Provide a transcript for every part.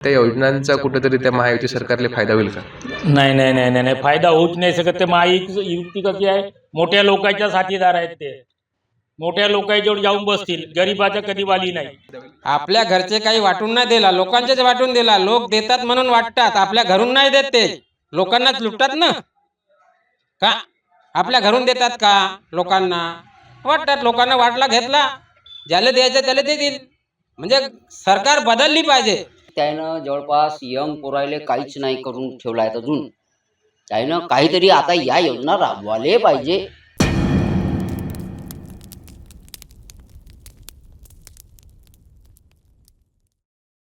त्या योजनांचा कुठेतरी त्या महायुती सरकारला फायदा होईल का? नाही नाही नाही नाही नाही. फायदा होऊच नाही शकत ते महायुती युक्ती कशी आहे? मोठ्या लोकांच्या साथीदार आहेत ते. मोठ्या लोकांजवळ जाऊन बसतील. गरिबाच्या कधी वाली नाही. आपल्या घरचे काही वाटून नाही दिला. लोकांचेच वाटून दिला. लोक देतात म्हणून वाटतात. आपल्या घरून नाही देत ते. लोकांनाच लुटतात ना. का? आपल्या घरून देतात का लोकांना? वाटतात. लोकांना वाटला घेतला. ज्याला द्यायचं त्याला देतील. म्हणजे सरकार बदलली पाहिजे. त्यानं जवळपास यंग पोरायले काहीच नाही करून ठेवला आहे अजून. त्यानं काहीतरी आता या योजना राबवाले पाहिजे.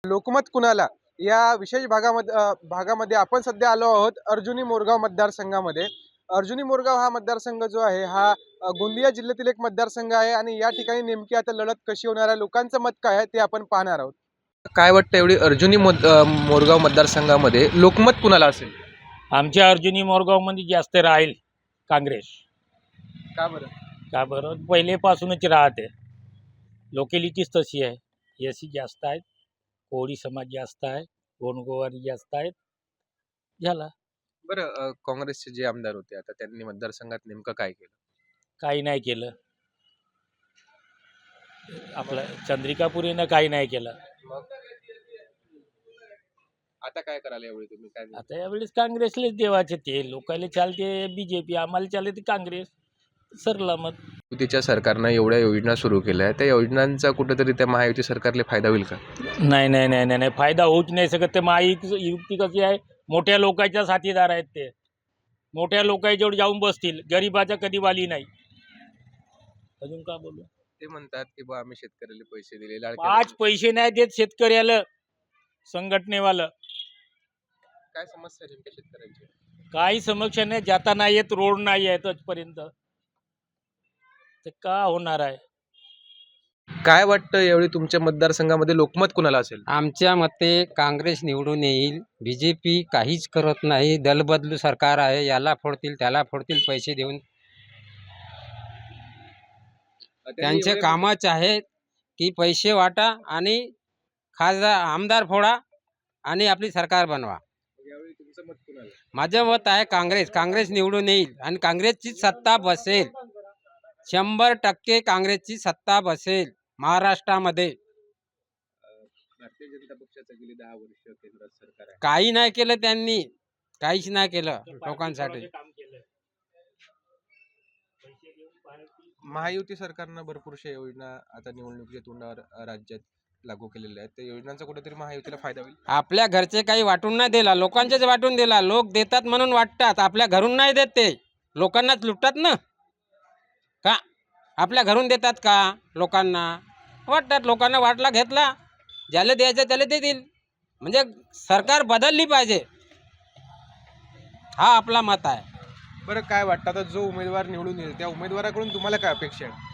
लोकमत कुणाला? या विशेष भागामध्ये भागामध्ये आपण सध्या आलो आहोत अर्जुनी मोरगाव मतदारसंघामध्ये. अर्जुनी मोरगाव हा मतदारसंघ जो आहे हा गोंदिया जिल्ह्यातील एक मतदारसंघ आहे आणि या ठिकाणी नेमकी आता लढत कशी होणार आहे लोकांचं मत काय आहे ते आपण पाहणार आहोत. काय वाटतं एवढी अर्जुनी मत मोरगाव मतदारसंघामध्ये लोकमत कुणाला असेल? आमच्या अर्जुनी मोरगावमध्ये जास्त राहील काँग्रेस. का बरं? का बरं? पहिलेपासूनच राहते. लोकेलिटीच तशी आहे. एसी जास्त आहेत कोळी समाज जास्त आहे गोनगोवारी जास्त आहेत. झाला. बरं अ, काँग्रेसचे जे आमदार होते आता त्यांनी मतदारसंघात नेमकं काय केलं? काही नाही केलं. आपलं चंद्रिकापुरीनं काही नाही केलं. आता काय करायला एवढी तुम्ही? काय आता यावेळेस काँग्रेसलेच देवाचे ते. लोकांना चालते बी जे पी आम्हाला चालते काँग्रेस. सरला मत. युतीच्या सरकारनं एवढ्या योजना सुरू केल्या त्या योजनांचा कुठेतरी त्या महायुती सरकारला फायदा होईल का? नाही नाही नाही नाही नाही. फायदा होऊच नाही शकत. ते महायुती युक्ती कशी आहे? मोठ्या लोकांच्या साथीदार आहेत ते. मोठ्या लोकांजवळ जाऊन बसतील गरिबाच्या कधी वाली नाही. अजून का बोलू? ते म्हणतात की बा आम्ही शेतकऱ्याला पैसे दिले लाडक्या पाच पैसे नाही देत शेतकऱ्याला. संघटनेवालं. काय समस्या आहे नेमक्या शेतकऱ्यांची? काही समस्या नाही. जाता नाही येत रोड नाही आहेत आजपर्यंत. ते का होणार आहे? काय वाटतं एवढी तुमच्या मतदारसंघामध्ये लोकमत कुणाला असेल? आमच्या मते काँग्रेस निवडून येईल. बी जे पी काहीच करत नाही. दलबदलू सरकार आहे. याला फोडतील त्याला फोडतील पैसे देऊन. त्यांचे कामच आहेत की पैसे वाटा आणि खासदार आमदार फोडा आणि आपली सरकार बनवा. यावेळी तुमचं मत कुणाला? माझं मत आहे काँग्रेस. काँग्रेस निवडून येईल आणि काँग्रेसची सत्ता बसेल. शंभर टक्के काँग्रेसची सत्ता बसेल महाराष्ट्रामध्ये. भारतीय जनता पक्षाचं गेली दहा वर्ष केंद्रात सरकार आहे. काही नाही केलं त्यांनी. काहीच नाही केलं लोकांसाठी. महायुती सरकारनं भरपूरशा योजना आता निवडणुकीच्या तोंडावर अ, राज्यात. लागू केलेल्या आहेत. त्या योजनांचा कुठेतरी महायुतीला फायदा होईल. आपल्या घरचे काही वाटून नाही दिला. लोकांचेच वाटून दिला. लोक देतात म्हणून वाटतात. आपल्या घरून नाही देत ते. लोकांनाच लुटतात ना. का? आपल्या घरून देतात का लोकांना? वाटतात. लोकांना वाटला घेतला. ज्याला द्यायचं त्याला देतील. म्हणजे सरकार बदलली पाहिजे. हा आपला मत आहे. बरं काय वाटतं? आता जो उमेदवार निवडून येईल त्या उमेदवाराकडून तुम्हाला काय अपेक्षा आहे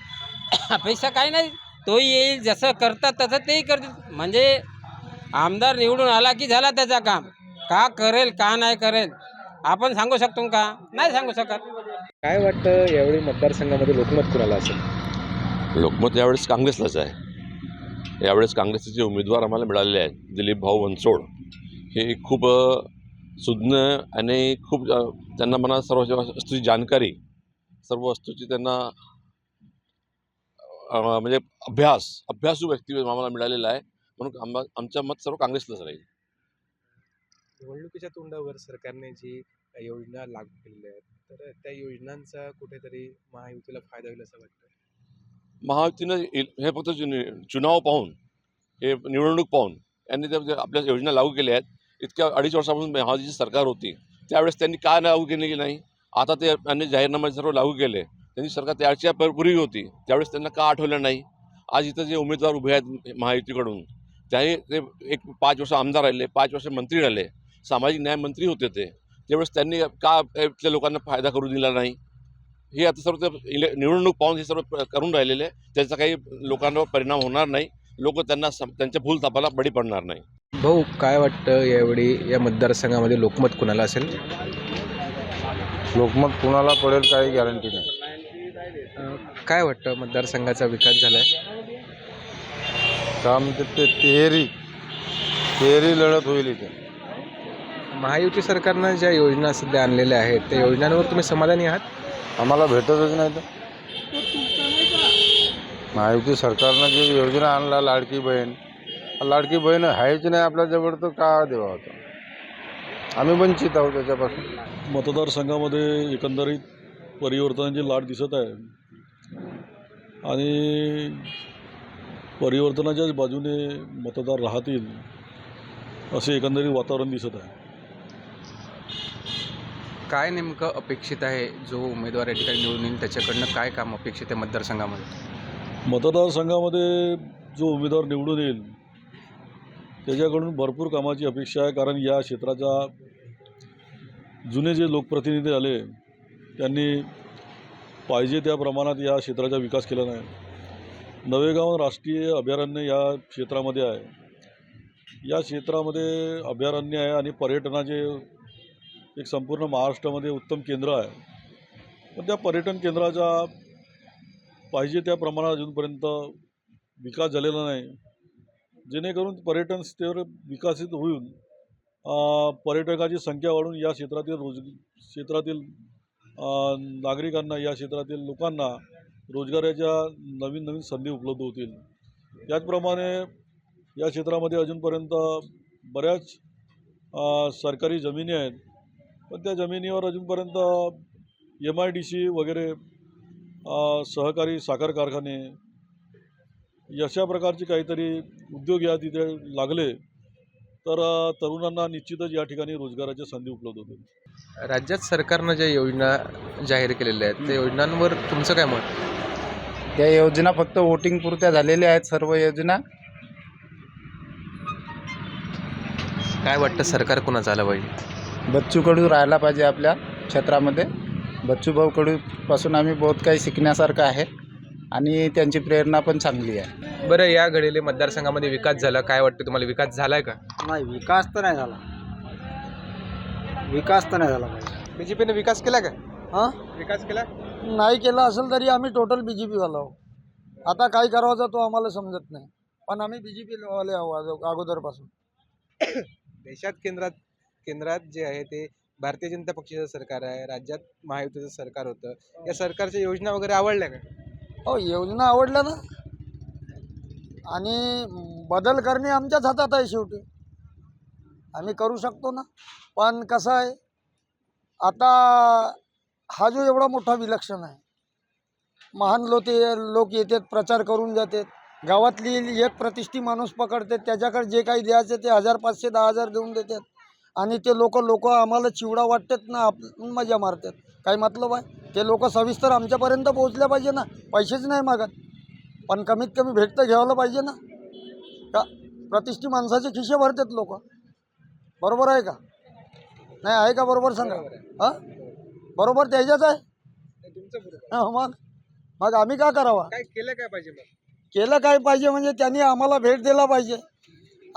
अपेक्षा काही नाही. तोही येईल जसं करतात तसं तेही करतील. म्हणजे आमदार निवडून आला की झाला त्याचा काम. का करेल का नाही करेल आपण सांगू शकतो का? नाही सांगू शकत. काय वाटतं यावेळी मतदारसंघामध्ये लोकमत कुणाला असेल? लोकमत यावेळेस काँग्रेसलाच आहे. यावेळेस काँग्रेसचे जे उमेदवार आम्हाला मिळालेले आहेत दिलीप भाऊ बनसोड हे खूप अ, सुज्ञ आणि खूप अ, त्यांना म्हणा सर्व वस्तूची जाणकारी सर्व वस्तूची त्यांना म्हणजे अभ्यास अभ्यासू व्यक्ती आम्हाला मिळालेला आहे म्हणून आमचं मत सर्व काँग्रेसलाच राहील. निवडणुकीच्या तोंडावर सरकारने जी योजना लागू केलेल्या आहेत तर त्या योजनांचा कुठेतरी महायुतीला फायदा होईल असं वाटतं महायुतीनं हे फक्त चुन- चुनाव पाहून हे निवडणूक पाहून यांनी त्या आपल्या योजना लागू केल्या आहेत इतक्या अडीच वर्षापासून महायुतीची सरकार होती त्यावेळेस त्यांनी का लागू केली नाही? आता ते त्यांनी जाहीरनामे सर्व लागू केले. त्यांची सरकार त्याच्या पूर्वी होती. त्यावेळेस त्यांना का आठवलं नाही? आज इथं जे उमेदवार उभे आहेत महायुतीकडून त्याही ते एक पाच वर्ष आमदार राहिले पाच वर्ष मंत्री राहिले सामाजिक न्याय मंत्री होते ते. त्यावेळेस त्यांनी का इथल्या लोकांना फायदा करू दिला नाही? हे आता सर्व ते इले निवडणूक पाहून हे सर्व करून राहिलेले. त्याचा काही लोकांवर परिणाम होणार नाही. लोक त्यांना त्यांच्या भूल तापाला बळी पडणार नाही. भाऊ काय वाटतं यावेळी या मतदारसंघामध्ये लोकमत कुणाला असेल? लोकमत कुणाला पडेल काही गॅरंटी नाही. काय वाटतं मतदारसंघाचा विकास झालाय? का म्हणते ते तिहेरी फेरी लढत होईल इथे. महायुती सरकारनं ज्या योजना सध्या आणलेल्या आहेत त्या योजनांवर तुम्ही समाधानी आहात? आम्हाला भेटतच नाही तर. महायुती सरकारनं जी योजना आणला लाडकी बहीण. लाडकी बहीण आहेच नाही आपल्याजवळ तर का देवा होता? आम्ही वंचित आहोत त्याच्यापासून. मतदारसंघामध्ये एकंदरीत परिवर्तनाची लाट दिसत आहे. आणि परिवर्तनाच्याच बाजूने मतदार राहतील असे एकंदरीत वातावरण दिसत आहे. काय नेमकं अपेक्षित आहे? जो उमेदवार या ठिकाणी निवडून येईल त्याच्याकडनं काय काम अपेक्षित आहे मतदारसंघामध्ये? मतदारसंघामध्ये जो उमेदवार निवडून येईल त्याच्याकडून भरपूर कामाची अपेक्षा आहे. कारण या क्षेत्राच्या जुने जे लोकप्रतिनिधी आले त्यांनी पाहिजे त्या प्रमाणात या क्षेत्राचा विकास केला नाही. नवेगाव राष्ट्रीय अभयारण्य या क्षेत्रामध्ये आहे. या क्षेत्रामध्ये अभयारण्य आहे आणि पर्यटनाचे एक संपूर्ण महाराष्ट्रामध्ये उत्तम केंद्र आहे. पण त्या पर्यटन केंद्राचा पाहिजे त्या प्रमाणात अजूनपर्यंत विकास झालेला नाही. जेणेकरून पर्यटन स्थळ विकसित होऊन पर्यटकाची संख्या वाढून या क्षेत्रातील रोज क्षेत्रातील नागरिकांना या क्षेत्रातील लोकांना रोजगाराच्या नवीन नवीन संधी उपलब्ध होतील. त्याचप्रमाणे या क्षेत्रामध्ये अजूनपर्यंत बऱ्याच सरकारी जमिनी आहेत. पण त्या जमिनीवर अजूनपर्यंत एम आय डी सी वगैरे सहकारी साखर कारखाने अशा प्रकारचे काहीतरी उद्योग या तिथे लागले तर तरुणांना निश्चितच या ठिकाणी रोजगाराच्या संधी उपलब्ध होतील. राज्यात सरकारनं ज्या योजना जाहीर केलेल्या आहेत त्या योजनांवर तुमचं काय मत? त्या योजना फक्त वोटिंग पुरत्या झालेल्या आहेत सर्व योजना. काय वाटतं सरकार कोणाचं आलं पाहिजे? बच्चू कडू राहायला पाहिजे आपल्या क्षेत्रामध्ये. बच्चू भाऊ कडूपासून आम्ही बहुत काही शिकण्यासारखं आहे आणि त्यांची प्रेरणा पण चांगली आहे. बरं या घडीले मतदारसंघामध्ये विकास झाला. काय वाटतं तुम्हाला? विकास झालाय का? नाही विकास तर नाही झाला. विकास तर नाही झाला पाहिजे. बीजेपीने विकास केला का? हां? विकास केला? नाही केला असेल तरी आम्ही टोटल बी जे पीवाला आहो आता काय करावं तो आम्हाला समजत नाही. पण आम्ही बी जे पीवाले आहो अगो- अगोदरपासून. देशात केंद्रात केंद्रात जे आहे ते भारतीय जनता पक्षाचं सरकार आहे राज्यात महायुतीचं सरकार होतं. या सरकारच्या योजना वगैरे आवडल्या का? हो योजना आवडल्या ना. आणि बदल करणे आमच्याच हातात आहे शेवटी. आम्ही करू शकतो ना. पण कसं आहे आता हा जो एवढा मोठा विलक्षण आहे महान लोक लोक येतात प्रचार करून जातात. गावातली एक प्रतिष्ठी माणूस पकडते त्याच्याकडे जे काही द्यायचे ते हजार पाचशे दहा हजार देऊन देतात. आणि ते लोक लोक आम्हाला चिवडा वाटतात ना आप मजा मारतात. काही मतलब आहे? ते लोक सविस्तर आमच्यापर्यंत पोहोचल्या पाहिजे ना. पैसेच नाही मागत. पण कमीत कमी भेट तर घ्यायला पाहिजे ना. का? प्रतिष्ठी माणसाचे खिशे भरतात लोक. बरोबर आहे का? नाही आहे का बरोबर सांगा? हां? बरोबर त्याच्याच आहे? हा, मग? मग आम्ही का करावा? काय केलं काय पाहिजे मग? केलं काय पाहिजे म्हणजे त्यांनी आम्हाला भेट दिला पाहिजे.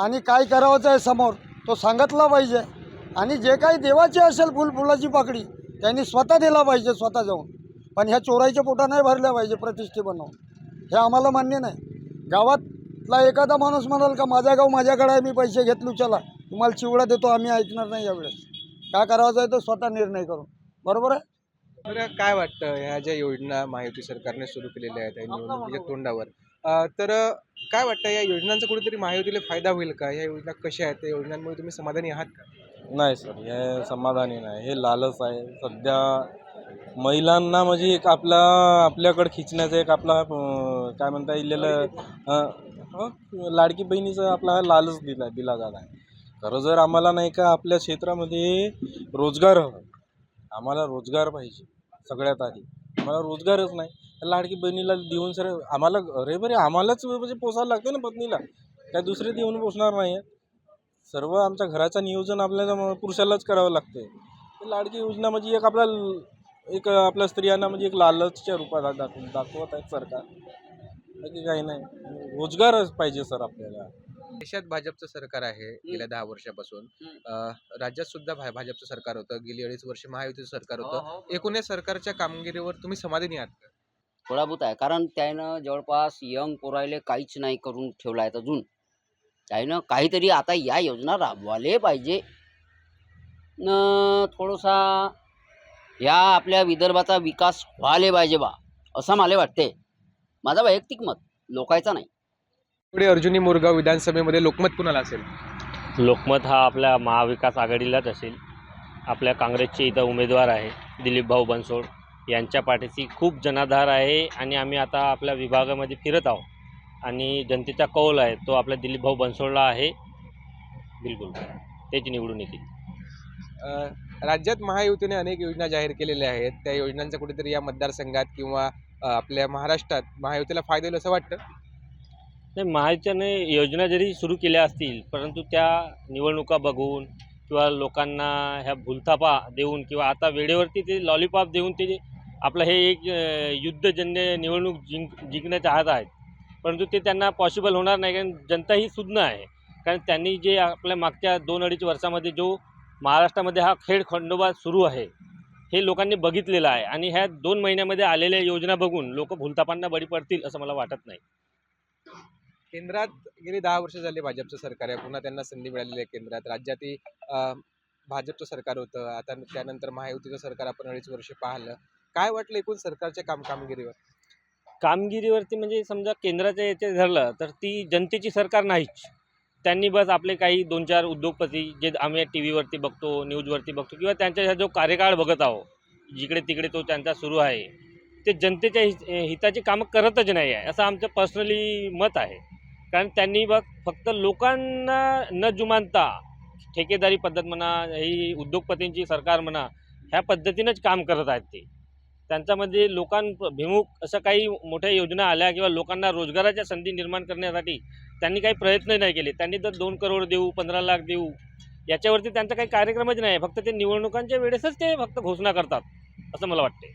आणि काय करावंचं आहे समोर तो सांगितला पाहिजे. आणि जे काही देवाचे असेल फुल फुलाची पाकडी त्यांनी स्वतः दिला पाहिजे स्वतः जाऊन. पण ह्या चोराईच्या पोटा नाही भरल्या पाहिजे प्रतिष्ठे बनवून. हे आम्हाला मान्य नाही. गावातला एखादा माणूस म्हणाल का माझा गाव माझ्याकडे आहे मी पैसे घेतलो चला. तुम्हाला चिवडा देतो आम्ही ऐकणार नाही यावेळेस. काय करावं आहे तो स्वतः निर्णय करून. बरोबर आहे? बरं काय वाटतं? ह्या ज्या योजना महायुती सरकारने सुरू केलेल्या आहेत या निवडणुकीच्या तोंडावर. अं, तर काय वाटतं? या योजनांचा कुठेतरी महायुतीला फायदा होईल का? या योजना कशा आहेत? त्या योजनांमुळे तुम्ही समाधानी आहात का? नाही सर. हे समाधानी नाही. हे लालच आहे. सध्या महिलांना म्हणजे एक आपला आपल्याकडे खिचण्याचं एक आपला अं, काय म्हणता येईल लाडकी बहिणीचा आपला लालच दिला दिला जात आहे. खरं जर आम्हाला नाही का आपल्या क्षेत्रामध्ये रोजगार हवा आम्हाला रोजगार पाहिजे सगळ्यात आधी. आम्हाला रोजगारच नाही. लाडकी बहिणीला देऊन सर आम्हाला अरे बरे आम्हालाच म्हणजे पोसायला लागते ना पत्नीला. काय दुसरे देऊन पोसणार नाही. सर्व आमच्या घराचं नियोजन आपल्याला पुरुषालाच करावं लागते लाडकी योजना म्हणजे एक आपला ल- एक आपल्या स्त्रियांना म्हणजे एक लालचच्या रूपात दाखवत आहेत सरकार. बाकी काही नाही. रोजगारच पाहिजे सर आपल्याला. देशात भाजपचं सरकार आहे गेल्या दहा वर्षापासून. अं, राज्यात सुद्धा भा- भाजपचं सरकार होतं. गेली अडीच वर्ष महायुतीचं सरकार होतं. एकूण या सरकारच्या कामगिरीवर तुम्ही समाधानी आहात का? थोडाभूत आहे. कारण त्यानं जवळपास यंग पोरायले काहीच नाही करून ठेवलं आहे अजून. त्यानं काहीतरी आता या योजना राबवायला पाहिजे. न थोडासा या आपल्या विदर्भाचा विकास व्हायला पाहिजे बा असं मला वाटते माझा वैयक्तिक मत लोकायचा नाही. पुढे अर्जुनी मोरगाव विधानसभेमध्ये लोकमत कुणाला असेल? लोकमत हा आपल्या महाविकास आघाडीलाच असेल. आपल्या काँग्रेसचे इथं उमेदवार आहे दिलीप भाऊ बनसोड. यांच्या पाठीशी खूप जनाधार आहे आणि आम्ही आता आपल्या विभागामध्ये फिरत आहोत. आणि जनतेचा कौल आहे तो आपल्या दिलीप भाऊ बनसोडला आहे. बिलकुल. तेच निवडून येतील. अ, राज्यात महायुतीने अनेक योजना जाहीर केलेल्या आहेत. त्या योजनांचा कुठेतरी या मतदारसंघात किंवा अ, आपल्या महाराष्ट्रात महायुतीला फायदा होईल असं वाटतं? नाही महायुतीने योजना जरी सुरू केल्या असतील परंतु त्या निवडणुका बघून किंवा लोकांना ह्या भूलथापा देऊन किंवा आता वेळेवरती ते लॉलीपॉप देऊन ते आपलं हे एक युद्धजन्य निवडणूक जिंक जिंकण्याच्या चाहत आहेत. परंतु ते त्यांना पॉसिबल होणार नाही कारण जनता ही सुज्ञ आहे. कारण त्यांनी जे आपल्या मागच्या दोन अडीच वर्षामध्ये जो महाराष्ट्रामध्ये हा खेळ खंडोबा सुरू आहे हे लोकांनी बघितलेलं आहे. आणि ह्या दोन महिन्यामध्ये आलेल्या योजना बघून लोक भूलथापांना बळी पडतील असं मला वाटत नाही. केंद्रात गेली दहा वर्ष झाली भाजपचं सरकार आहे. पुन्हा त्यांना संधी मिळालेली आहे केंद्रात. राज्यातही भाजपचं सरकार होतं. आता त्यानंतर महायुतीचं सरकार आपण अडीच वर्ष पाहिलं. काय वाटलं एकूण सरकारच्या काम कामगिरीवर? कामगिरीवरती म्हणजे समजा केंद्राच्या याचे धरलं तर ती जनतेची सरकार नाहीच. त्यांनी बस आपले काही दोन चार उद्योगपती जे आम्ही टी व्हीवरती बघतो न्यूजवरती बघतो किंवा त्यांच्या ह्या जो कार्यकाळ बघत आहो जिकडे तिकडे तो त्यांचा सुरू आहे ते जनतेच्या हिताची कामं करतच नाही आहे असं आमचं पर्सनली मत आहे. कारण त्यांनी बघ फक्त लोकांना न जुमानता ठेकेदारी पद्धत म्हणा ही उद्योगपतींची सरकार म्हणा ह्या पद्धतीनंच काम करत आहेत ते. त्यांच्यामध्ये लोकांभिमुख असं काही मोठ्या योजना आल्या किंवा लोकांना रोजगाराच्या संधी निर्माण करण्यासाठी त्यांनी काही प्रयत्न नाही केले. त्यांनी तर दोन करोड देऊ पंधरा लाख देऊ याच्यावरती त्यांचा काही कार्यक्रमच नाही. फक्त ते निवडणुकांच्या वेळेसच ते फक्त घोषणा करतात असं मला वाटते